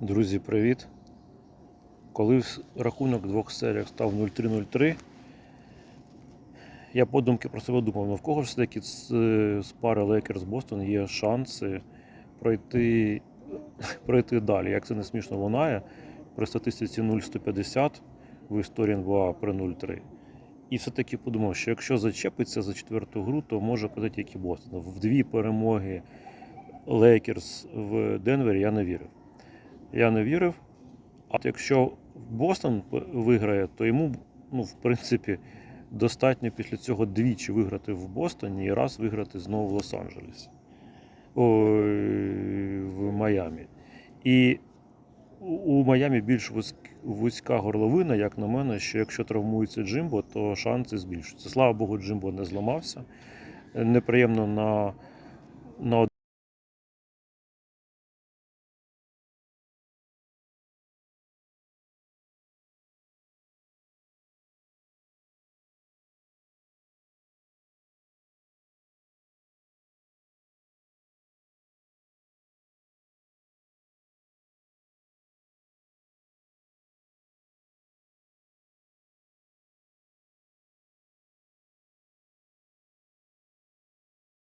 Друзі, привіт! Коли рахунок в двох серіях став 0-3-0-3, я подумки про себе думав, ну в кого ж все-таки з, з пари Лейкерс Бостон є шанси пройти, пройти далі. Як це не смішно лунає, при статистиці 0-150 в історії НБА при 0-3. І все-таки подумав, що якщо зачепиться за четверту гру, то може пройти тільки Бостон. В дві перемоги Лейкерс в Денвері я не вірив. Я не вірив. А якщо Бостон виграє, то йому, ну, в принципі, достатньо після цього двічі виграти в Бостоні і раз виграти знову в Лос-Анджелесі. В Майамі. І у- Майамі більш вузька горловина, як на мене, що якщо травмується Джимбо, то шанси збільшуються. Слава Богу, Джимбо не зламався. Неприємно на, на